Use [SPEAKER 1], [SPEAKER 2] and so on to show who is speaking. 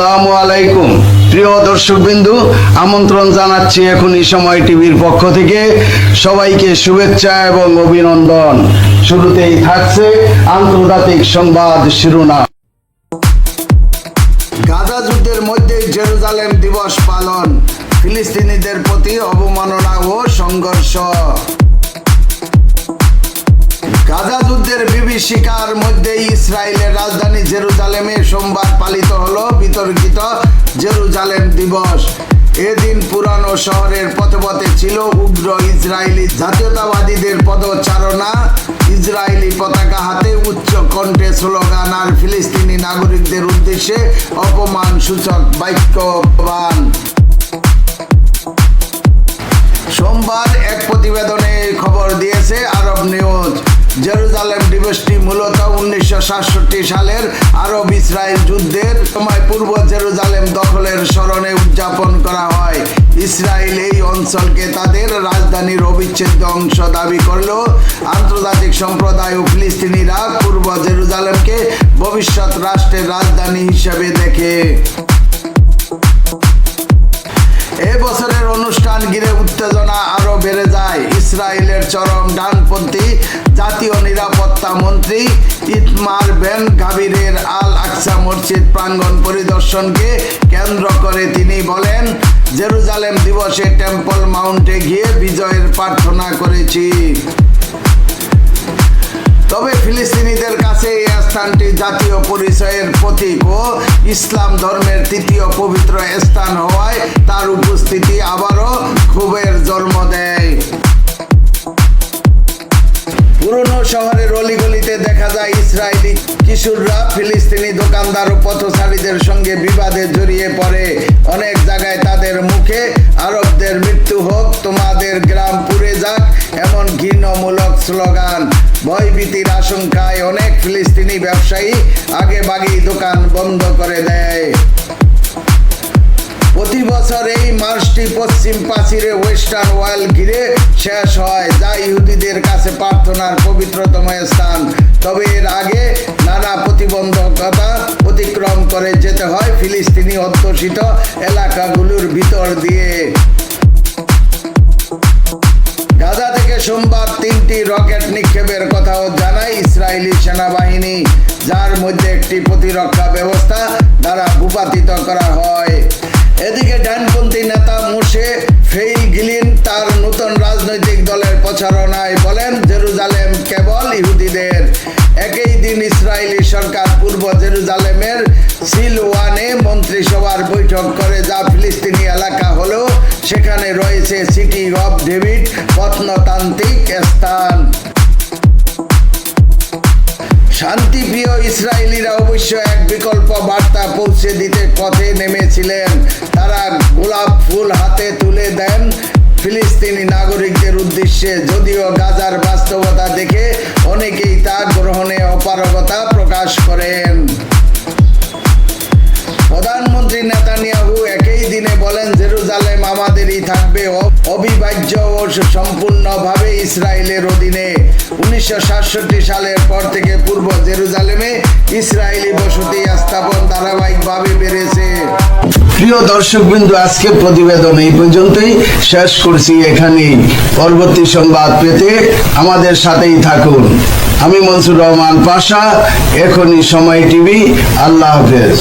[SPEAKER 1] আসসালামু আলাইকুম। প্রিয় দর্শকবিন্দু, আমন্ত্রণ জানাচ্ছি সময় টিভির পক্ষ থেকে। সবাইকে শুভেচ্ছা এবং অভিনন্দন। শুরুতেই থাকছে আন্তর্জাতিক সংবাদ শিরোনাম। গাজা যুদ্ধের মধ্যে জেরুজালেম দিবস পালন। ফিলিস্তিনিদের প্রতি অবমাননা ও সংঘর্ষ। বিভীষিকার মধ্যে ইসরায়েলের রাজধানী জেরুজালেমে সোমবার পালিত হলো বিতর্কিত জেরুজালেম দিবস। এদিন পুরানো শহরের পথে পথে ছিল উগ্র ইসরায়েলি জাতীয়তাবাদীদের পদচারণা। ইসরায়েলি পতাকা হাতে উচ্চ কণ্ঠে স্লোগান, আর ফিলিস্তিনি নাগরিকদের উদ্দেশ্যে অপমান সূচক বাক্যবান। দিবসটি মূলত উনিশশো সাতষট্টি সালের আরব ইসরায়েল যুদ্ধের সময় পূর্ব জেরুজালেম দখলের স্মরণে উদযাপন করা হয়। ইসরায়েল এই অঞ্চলকে তাদের রাজধানীর অবিচ্ছেদ্য অংশ দাবি করলেও আন্তর্জাতিক সম্প্রদায় ও ফিলিস্তিনিরা পূর্ব জেরুজালেমকে ভবিষ্যৎ রাষ্ট্রের রাজধানী হিসেবে দেখে। মন্ত্রী ইতমার বেন গাবিরের আল আকসা মসজিদ প্রাঙ্গণ পরিদর্শনকে কেন্দ্র করে তিনি বলেন, জেরুজালেম দিবসে টেম্পল মাউন্টে গিয়ে বিজয়ের প্রার্থনা করেছি। তবে ফিলিস্তিনিদের কাছে এই স্থানটি জাতীয় পরিচয়ের প্রতীক ও ইসলাম ধর্মের তৃতীয় পবিত্র স্থান হওয়ায় তার উপস্থিতি আবারও ক্ষোভের জন্ম দেয়। কিশোররা ফিলিস্তিনি দোকানদার ও পথচারীদের সঙ্গে বিবাদে জড়িয়ে পড়ে। অনেক জায়গায় তাদের মুখে আরবদের মৃত্যু হোক, তোমাদের গ্রাম পুড়ে যাক, এমন ঘৃণমূলক স্লোগান। ভয়ভীতির আশঙ্কায় অনেক ফিলিস্তিনি ব্যবসায়ী আগে বাগেই দোকান বন্ধ করে দেয়। বছর এই মার্চটি পশ্চিম প্রাচীরে ওয়েস্টার্ন ওয়াল ঘিরে শেষ হয়, যা ইহুদিদের কাছে প্রার্থনার পবিত্রতম স্থান। তবে এর আগে নানা প্রতিবন্ধকতা অতিক্রম করে যেতে হয় ফিলিস্তিনি অধ্যুষিত এলাকাগুলোর ভিতর দিয়ে। গাজা থেকে সোমবার তিনটি রকেট নিক্ষেপের কথাও জানায় ইসরায়েলি সেনাবাহিনী, যার মধ্যে একটি প্রতিরক্ষা ব্যবস্থা দ্বারা ভূপাতিত করা হয়। এদিকে ডানপন্থী নেতা মোশে ফেইল গিলিন তার নতুন রাজনৈতিক দলের প্রচারণায় বলেন, জেরুজালেম কেবল ইহুদিদের। একই দিন ইসরায়েলি সরকার পূর্ব জেরুজালেমের সিল সিলওয়ানে মন্ত্রিসভার বৈঠক করে, যা ফিলিস্তিনি এলাকা হলেও সেখানে রয়েছে সিটি অফ ডেভিড প্রত্নতান্ত্রিক শান্তিপ্রিয় ইসরায়েলিরা অবশ্য এক বিকল্প বার্তা পৌঁছে দিতে পথে নেমেছিলেন। তারা গোলাপ ফুল হাতে তুলে দেন ফিলিস্তিনি নাগরিকদের উদ্দেশ্যে। যদিও গাজার বাস্তবতা দেখে অনেকেই তা গ্রহণে অপারগতা প্রকাশ করেন। আমাদেরই থাকবে অবিভাজ্য ও সম্পূর্ণভাবে ইসরায়েলের অধীনে। উনিশশো সাতষট্টি সালের পর থেকে পূর্ব জেরুজালেমে ইসরায়েলি বসতি স্থাপন ধারাবাহিকভাবে বেড়েছে। প্রিয় দর্শক বিন্দু আজকে প্রতিবেদন এই পর্যন্তই। শেষ করছি এখানেই। পরবর্তী সংবাদ পেতে আমাদের সাথেই থাকুন। আমি মনসুর রহমান পাশা, এখনই সময় টিভি। আল্লাহ হাফেজ।